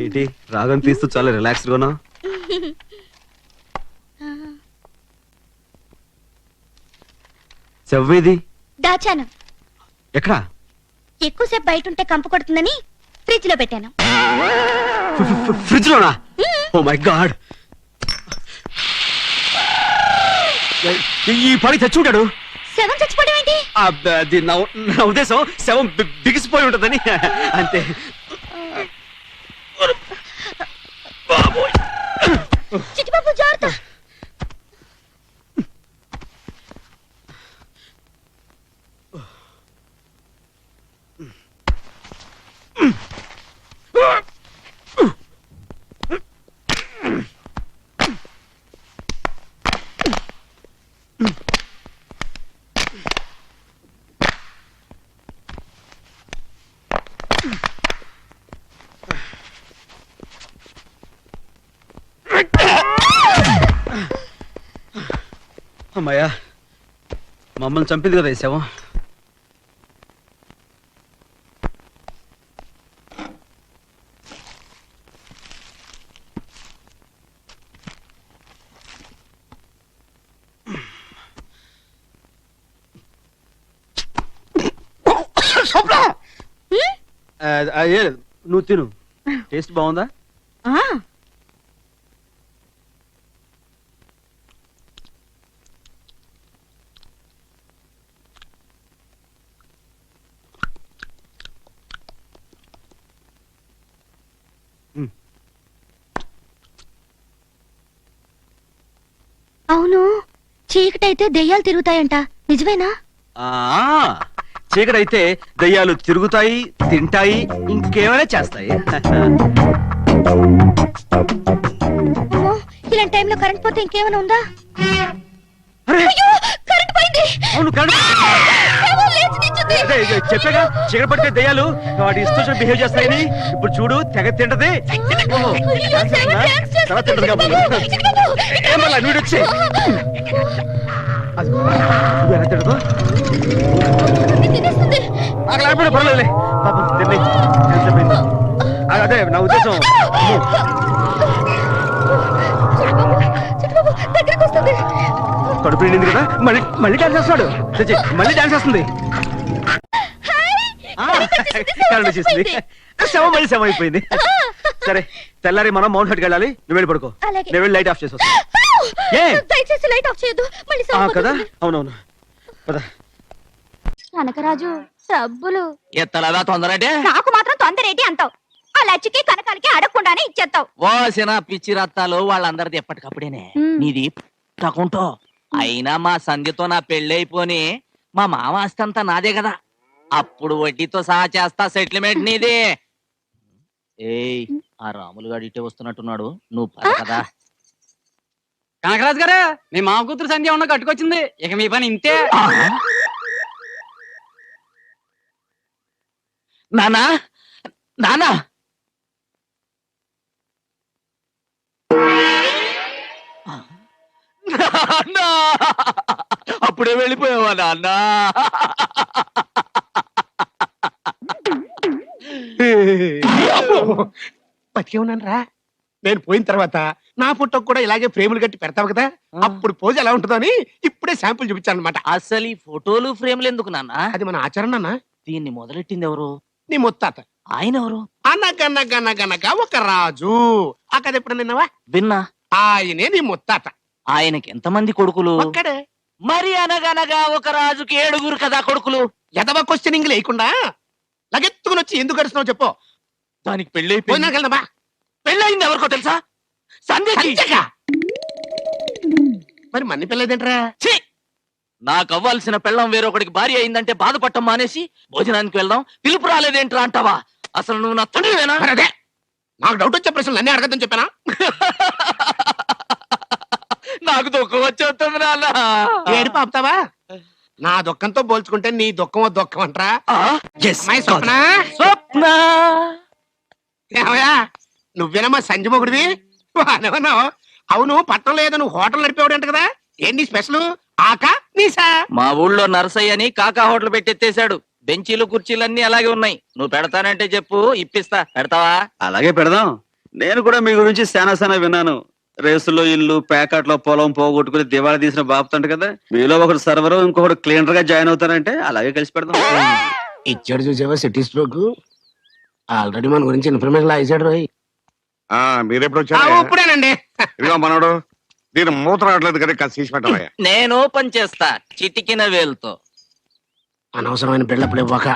ఏంటి? రాగం తీస్తూ చాలా రిలాక్స్డ్ గానా? చెవ్వేది దాచాను. ఎక్కడా? ఎక్కువసేపు బయట ఉంటే కంపు కొడుతుందని ఫ్రిడ్జ్లో పెట్టాను ఫ్రిడ్జ్ లోనా ఓ మై గాడ్ ఈ పని తెచ్చుంటాడు శవం చచ్చిపోవడం ఏంటి? అది నా నా ఉద్దేశం శవం బి- బిగిసిపోయి ఉంటుందని. అంతే. అమ్మాయ్యా. మమ్మల్ని చంపింది కదా శవం. నువ్వు తిను. టేస్ట్ బాగుందా ఆ, అవును చీకటైతే దెయ్యాలు తిరుగుతాయంట. నిజమేనా? ఆ చీకటైతే దయ్యాలు తిరుగుతాయి తింటాయి ఇంకేమైనా చేస్తాయి. ఇలాంటి టైంలో కరెంట్ పోతే ఇంకేమైనా ఉందా? కరెంట్ పోయింది. చెప్పాగా చీకటి పడితే దయ్యాలు వాటి ఇష్టం బిహేవ్ చేస్తాయని. ఇప్పుడు చూడు తెగ తింటది. తర్వాత తింటది ఏమల్లా నువ్వు వచ్చి? ఎలా తింటదో. నాకు లేకపోతే పర్లేదులే పాపం ఎంతసేపయింది? అదే, నా ఉద్దేశం. కడుపు నిండింది కదా? మళ్ళీ మళ్ళీ డాన్స్ తెచ్చి, మళ్ళీ డాన్స్ చేస్తుంది. కరెంట్ వచ్చేసింది శవం మళ్ళీ శవం అయిపోయింది. సరే తెల్లారి మనం మౌంట్ హట్కి వెళ్ళాలి. నువ్వు వెళ్ళి పడుకో. అలాగే. నేను వెళ్ళి లైట్ ఆఫ్ చేసి వస్తా ఏ? దయచేసి లైట్ ఆఫ్ చేయొద్దు. మళ్ళీ ఆ, కదా. అవునవును. పద. కనకరాజు డబ్బులు ఎత్తలదా తొందరంటే నాకు మాత్రం తొందర ఏంటి అంటావు? ఆ లచ్చికి కనకాలకి అడగకుండానే ఇచ్చేస్తావు. ఓసిన పిచ్చి రత్తాలు వాళ్ళందరిది ఎప్పటికప్పుడేనే. మ్. నీది అయినా మా సంధ్యతో నా పెళ్ళైపోని మా మామ ఆస్తంతా నాదే కదా. అప్పుడు వడ్డీతో సహా చేస్తా సెటిల్మెంట్ నీది. ఏయ్ ఆ రాములు గారు ఇటే వస్తున్నట్టున్నాడు. నువ్వు పద కదా కనకరాజు గారు మీ మామ కూతురు సంధ్య ఉన్న కట్టుకొచ్చింది. ఇక మీ పని ఇంతే. నానా నానా! అప్పుడే వెళ్ళిపోయావా నాన్న బతికే ఉన్నాను రా నేను పోయిన తర్వాత నా ఫోటోకి కూడా ఇలాగే ఫ్రేములు కట్టి పెడతావు కదా? అప్పుడు పోజ్ ఎలా ఉంటుందో అని ఇప్పుడే శాంపుల్ చూపించాను అనమాట అసలు ఈ ఫోటోలు ఫ్రేమ్లు ఎందుకు నాన్న? అది మన ఆచరణ అన్న దీన్ని మొదలెట్టింది ఎవరు? నీ ముత్తాత. ఆయన ఎవరు? అనగనగనగనగా ఒక రాజు. ఆ కథ ఎప్పుడు నిన్నవా విన్నా. ఆయనే నీ ముత్తాత. ఆయనకి ఎంతమంది కొడుకులు? ఒక్కడే. మరి అనగనగా ఒక రాజుకి ఏడుగురు కదా కొడుకులు? ఎదవ క్వశ్చనింగ్ లేకుండా లగెత్తుకుని వచ్చి ఎందుకు గడుస్తున్నావు చెప్పు. దానికి పెళ్ళైపోయింది. పోయినాక వెళ్దామా పెళ్ళయింది ఎవరికో తెలుసా? సంచగా. మరి మన్ని పిల్లదేంట్రా ఛీ! నాకు అవ్వాల్సిన పెళ్ళం వేరొకడికి భార్య అయిందంటే బాధపడటం మానేసి భోజనానికి వెళ్దాం. పిలుపు రాలేదేంట్రా అంటావా? అసలు నువ్వు నా తండ్రివేనా? అదే. నాకు డౌట్ వచ్చే ప్రశ్నలు అన్నీ అడగద్దని చెప్పానా? నాకు దుఃఖం వచ్చేస్తుంది నాన్న. ఏడు పాపుతావా నా దుఃఖంతో పోల్చుకుంటే నీ దుఃఖం దుఃఖం అంటరా. స్వప్న? స్వప్న? ఏమయ్యా నువ్వేనమ్మా సంజమొగుడివి? అనవన్నావు అవును పట్టణంలో ఏదో నువ్వు హోటల్ నడిపేవాడంట కదా? ఏంటి స్పెషల్? ఆకా నీసా మా ఊళ్ళో నర్సయ్య అని కాకా హోటల్ పెట్టెత్తేశాడు. బెంచీలు కుర్చీలు అన్ని అలాగే ఉన్నాయి. నువ్వు పెడతానంటే చెప్పు ఇప్పిస్తా. పెడతావా? అలాగే పెడదాం. నేను కూడా మీ గురించి శానా శానా విన్నాను. రేసులో ఇల్లు ప్యాకెట్లో పొలం పోగొట్టుకుని దివాళా తీసిన బాపుతంట కదా. మీలో ఒకడు సర్వర్ ఇంకొకడు క్లీనర్గా జాయిన్ అవుతారంటే అలాగే కలిసి పెడదాం. ఇచ్చాడు చూసావా సిటీ స్ట్రోక్? ఆల్రెడీ మన గురించి ఇన్ఫర్మేషన్ ఇచ్చాడు రోయ్. ఆ మీరెప్పుడు వచ్చారు? ఇప్పుడేనండి. ఇదిగో మనోడు దీని మూత రావట్లేదు కదా కాస్త తీసి పెట్టవయ్యా. నేను ఓపెన్ చేస్తా చిటికిన వేలుతో. అనవసరమైన బిల్డప్లు ఇవ్వక.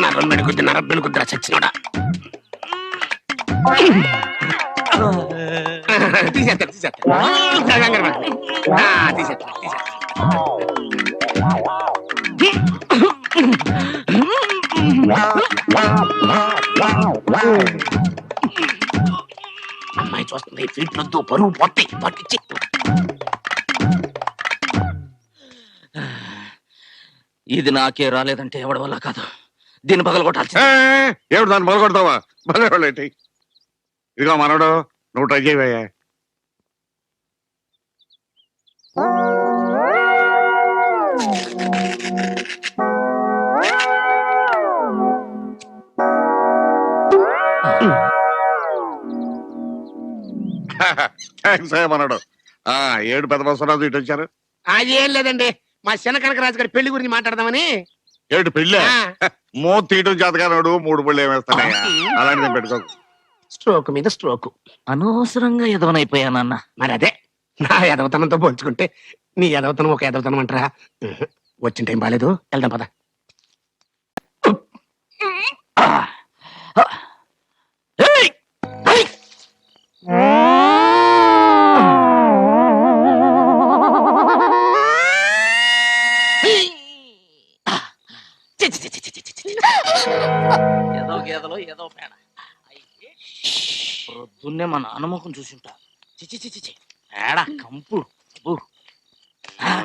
నరం మెడుకుద్ది నరం మెడుకుద్దిరా చచ్చినోడా తీసేస్తా తీసేస్తా కంగారు పడకు. చూస్తుంది ఫీట్ వద్దు పరువు పొట్టి పట్టించి ఇది నాకే రాలేదంటే ఎవడి వల్ల కాదు? దీన్ని పగలగొట్టాల్సింది. ఏమిటి దాన్ని మొదలుకొడతావా మొదలెట్టి ఇదిగో మనోడు నువ్వు ట్రై చేయవయ్యా. థ్యాంక్స్ ఆ ఏడు పెద్ద బస్సు ఇటు వచ్చారు. అది ఏం లేదండి. మా చిన్న కనకరాజు గారి పెళ్ళి గురించి మాట్లాడదామని. ఏడు పెళ్ళి? ఆ, మో తీయటం జాతకాడు మూడు పళ్ళు ఏమేస్తానయ్యా అలాంటిది పెట్టుకోకు స్ట్రోక్ మీద స్ట్రోక్. అనవసరంగా ఎదవనైపోయానన్న మరి అదే నా ఎదవతనంతో పోల్చుకుంటే నీ ఎదవతనం ఒక ఎదవతనం అంటారా? ఉహు. వచ్చిన టైం బాగాలేదు వెళ్దాం పద. అయితే ప్రొద్దున్నే మా నాన్న ముఖం చూసింటా. చిచి చిచి చి పేడ కంపు అబ్బో. ఆ,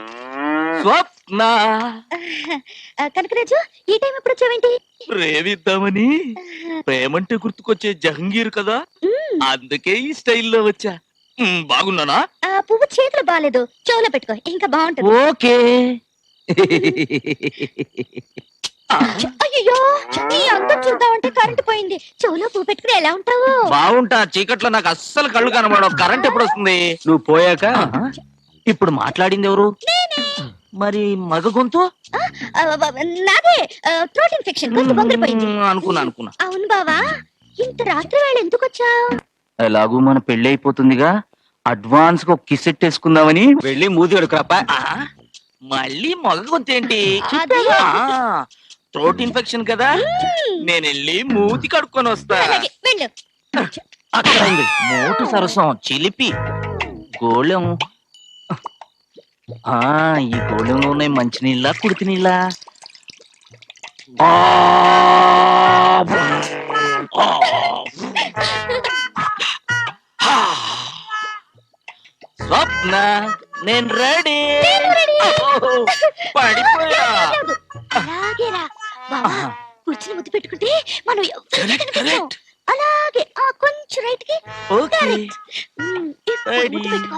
స్వప్న. ఆ, కనకరాజు ఈ టైం ఎప్పుడు వచ్చావేంటి? ప్రేమిద్దామని. ప్రేమంటే గుర్తుకొచ్చే జహంగీర్ కదా. అందుకే ఈ స్టైల్లో వచ్చా. బాగున్నానా? ఆ పువ్వు చేతులు బాగాలేదు చెవులో పెట్టుకో ఇంకా బాగుంటుంది. ఓకే. అయ్యో నీ అందం చూద్దామంటే కరెంట్ పోయింది. చెవులో పువ్వు పెట్టుకుని ఎలా ఉంటావు? బాగుంటా చీకట్లో నాకు అస్సలు కళ్ళు కనబడవు. కరెంట్ ఎప్పుడు వస్తుంది నువ్వు పోయాక. ఇప్పుడు మాట్లాడింది ఎవరు? మరి మగ గొంతు? ఆ, వ- నాదే థ్రోట్ ఇన్ఫెక్షన్ గొంతు బొంగిరిపోయింది ఉమ్, అనుకున్నా అనుకున్నా. అవును బావా ఇంత రాత్రి వేళ ఎందుకు వచ్చావు? ఎలాగూ మన పెళ్ళి అయిపోతుందిగా. అడ్వాన్స్గా కిస్ వేసుకుందామని వెళ్ళి మూది కడుకురాపా ఆ, మళ్ళీ మగ గొంతు ఏంటి అది థ్రోట్ ఇన్ఫెక్షన్ కదా? నేను వెళ్ళి మూతి కడుక్కొని వస్తా. అలాగే వెళ్ళు. అక్కడ ఉంది. మోటు సరసం చిలిపి. గోళం. ఆ ఈ గోళంలో ఉన్నాయి మంచినీళ్ళ కుడితి నీళ్ళ స్వప్న నేను రెడీ. పడిపోయా. లేదు. బావా కూర్చుని ముద్దు పెట్టుకుంటే మనం ఎవరికీ Correct, కనిపించం. correct. అలాగే ఆ కొంచెం రైట్కి ఇప్పుడు Ready. పెట్టుకో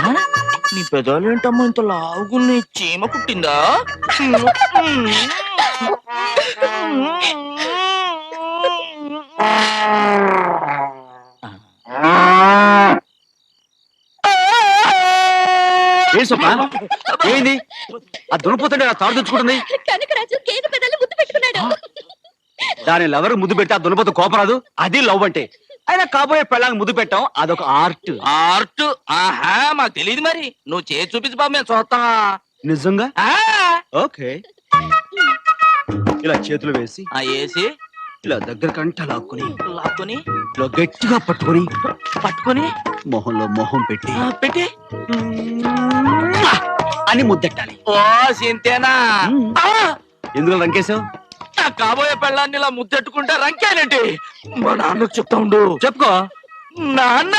ఆ? నీ పెదాలు ఏంటమ్మా ఇంత లావుగున్నాయి చీమ కుట్టిందా ఏం ఏంది ఆ దునిపోతుంటే ఆ తాడు తెచ్చుకుంటుంది కనకరాజు గేదె పెదాలు ముద్దు పెట్టుకున్నాడు. దాని లవర్ ముద్దు పెట్టి ఆ దునిపోత కోపరాదు? అది లవ్ అంటే. అయినా కాబోయే పెళ్ళాంగి ముద్దు పెట్టాం అదొక ఆర్ట్. ఆర్ట్? ఆహా మాకు తెలియదు మరి. నువ్వు చేసి చూపించు బాబు మేము చూస్తాం. నిజంగా? ఆ, ఓకే. ఇలా చేతులు వేసి ఆ ఏసి ఇలా దగ్గర కంట లాక్కుని లాక్కొని. ఇలా గట్టిగా పట్టుకొని పట్టుకొని. మొహంలో మొహం పెట్టి. పెట్టి. అని ముద్దెట్టాలి. ఓ సింతేనా? ఆ, ఎందుకు రంకేశావు? నా కాబోయే పెళ్ళాన్ని ఇలా ముద్దెట్టుకుంటే రంకేనండి మా నాన్నకు చెప్తా ఉండు. చెప్పుకో. నాన్న!